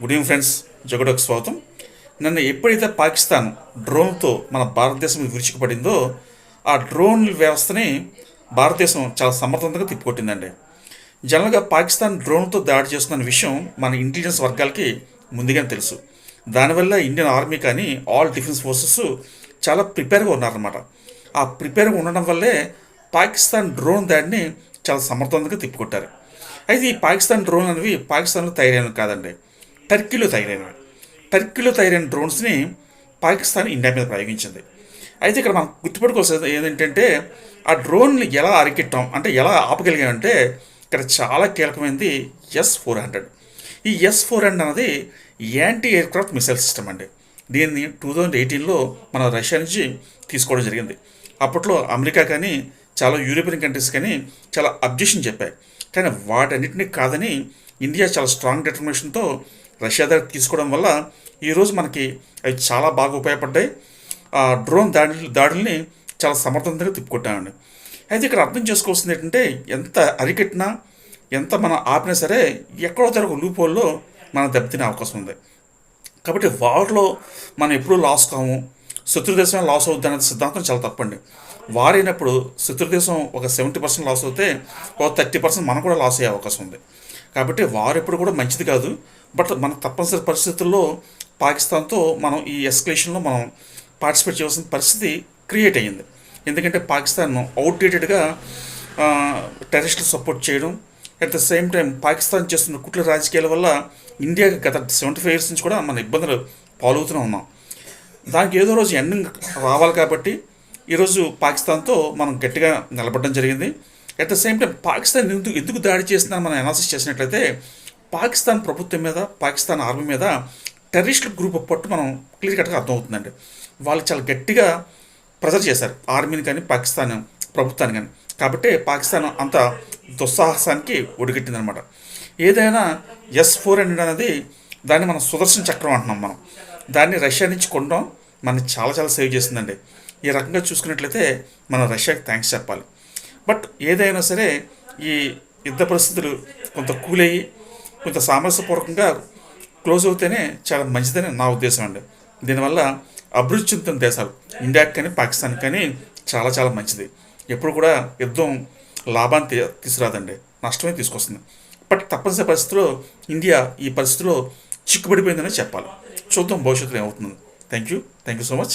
Good evening friends. జగడకు స్వాగతం. నన్ను ఎప్పుడైతే పాకిస్తాన్ డ్రోన్తో మన భారతదేశం విరుచుకుపడిందో ఆ డ్రోన్ వ్యవస్థని భారతదేశం చాలా సమర్థవంతంగా తిప్పికొట్టిందండి. జనరల్గా పాకిస్తాన్ డ్రోన్తో దాడి చేస్తున్న విషయం మన ఇంటెలిజెన్స్ వర్గాలకి ముందుగానే తెలుసు. దానివల్ల ఇండియన్ ఆర్మీ కానీ ఆల్ డిఫెన్స్ ఫోర్సెస్ చాలా ప్రిపేర్గా ఉన్నారన్నమాట. ఆ ప్రిపేర్గా ఉండడం వల్లే పాకిస్తాన్ డ్రోన్ దాడిని చాలా సమర్థవంతంగా తిప్పికొట్టారు. అయితే ఈ పాకిస్తాన్ డ్రోన్ అనేవి పాకిస్తాన్లో తయారైనవి కాదండి. టర్కీలో తయారైనవి టర్కీలో తయారైన డ్రోన్స్ని పాకిస్తాన్ ఇండియా మీద ప్రయోగించింది. అయితే ఇక్కడ మనం గుర్తుపెట్టుకోవాల్సింది ఏంటంటే ఆ డ్రోన్ని ఎలా అరికెట్టాం అంటే ఎలా ఆపగలిగామంటే ఇక్కడ చాలా కీలకమైనది ఎస్ ఫోర్ హండ్రెడ్. ఈ ఎస్ ఫోర్ హండ్రెడ్ అనేది యాంటీ ఎయిర్క్రాఫ్ట్ మిసైల్ సిస్టమ్ అండి. దీన్ని టూ థౌజండ్ ఎయిటీన్లో మన రష్యా నుంచి తీసుకోవడం జరిగింది. అప్పట్లో అమెరికా కానీ చాలా యూరోపియన్ కంట్రీస్ కానీ చాలా అబ్జెక్షన్ చెప్పాయి. కానీ వాటన్నిటిని కాదని ఇండియా చాలా స్ట్రాంగ్ డిటర్మినేషన్తో రష్యా దగ్గర తీసుకోవడం వల్ల ఈరోజు మనకి అవి చాలా బాగా ఉపయోగపడ్డాయి. ఆ డ్రోన్ దాడి దాడుల్ని చాలా సమర్థవంతంగా తిప్పుకొట్టామండి అయితే ఇక్కడ అర్థం చేసుకోవాల్సింది ఏంటంటే ఎంత అరికెట్టినా ఎంత మనం ఆపినా సరే ఎక్కడో తరకు లూపోల్లో మనం దెబ్బతినే అవకాశం ఉంది. కాబట్టి వార్లో మనం ఎప్పుడూ లాస్ కాము. శత్రుదేశమే లాస్ అవుద్ది అనేది సిద్ధాంతం చాలా తప్పండి. వారైనప్పుడు శత్రుదేశం ఒక సెవెంటీ పర్సెంట్ లాస్ అవుతే ఒక థర్టీ పర్సెంట్ మనం కూడా లాస్ అయ్యే అవకాశం ఉంది. కాబట్టి వారు ఎప్పుడు కూడా మంచిది కాదు. బట్ మన తప్పనిసరి పరిస్థితుల్లో పాకిస్తాన్తో మనం ఈ ఎస్కలేషన్లో మనం పార్టిసిపేట్ చేయాల్సిన పరిస్థితి క్రియేట్ అయ్యింది. ఎందుకంటే పాకిస్తాన్ అవుట్డేటెడ్గా టెర్రరిస్టులు సపోర్ట్ చేయడం at the same time Pakistan చేస్తున్న కుట్ల రాజకీయాల వల్ల ఇండియాకి గత సెవెంటీ ఫైవ్ ఇయర్స్ నుంచి కూడా మన ఇబ్బందులు పాలవుతూనే ఉన్నాం. దానికి ఏదో రోజు ఎండింగ్ రావాలి కాబట్టి ఈరోజు పాకిస్తాన్తో మనం గట్టిగా నిలబడడం జరిగింది. At the same time Pakistan ఎందుకు ఎందుకు దాడి చేస్తుందని మనం అనాలిసిస్ చేసినట్లయితే పాకిస్తాన్ ప్రభుత్వం మీద పాకిస్తాన్ ఆర్మీ మీద టెర్రరిస్టుల గ్రూప్ పట్టు మనం క్లియర్ కట్గా అర్థమవుతుందండి. వాళ్ళు చాలా గట్టిగా ప్రెజర్ చేశారు ఆర్మీని కానీ పాకిస్తాన్ ప్రభుత్వాన్ని కానీ. కాబట్టి పాకిస్తాన్ అంత దుస్సాహసానికి ఒడిగట్టిందనమాట ఏదైనా ఎస్ ఫోర్ హండ్రెడ్ అనేది దాన్ని మనం సుదర్శన చక్రం అంటున్నాం మనం. దాన్ని రష్యా నుంచి కొనడం మనని చాలా చాలా సేవ్ చేసిందండి ఈ రకంగా చూసుకున్నట్లయితే మనం రష్యాకి థ్యాంక్స్ చెప్పాలి. బట్ ఏదైనా సరే ఈ యుద్ధ పరిస్థితులు కొంత కూలయ్యి అయ్యి కొంత సామరస్యపూర్వకంగా క్లోజ్ అవుతేనే చాలా మంచిదని నా ఉద్దేశం అండి. దీనివల్ల అభివృద్ధి చెందుతున్న దేశాలు ఇండియాకి కానీ పాకిస్తాన్ కానీ చాలా చాలా మంచిది. ఎప్పుడు కూడా యుద్ధం లాభాన్ని తీసుకురాదండి. నష్టమే తీసుకొస్తుంది. బట్ తప్పనిసరి పరిస్థితిలో ఇండియా ఈ పరిస్థితిలో చిక్కుబడిపోయిందని చెప్పాలి. చూద్దాం భవిష్యత్తులో ఏమవుతుంది. Thank you thank you so much.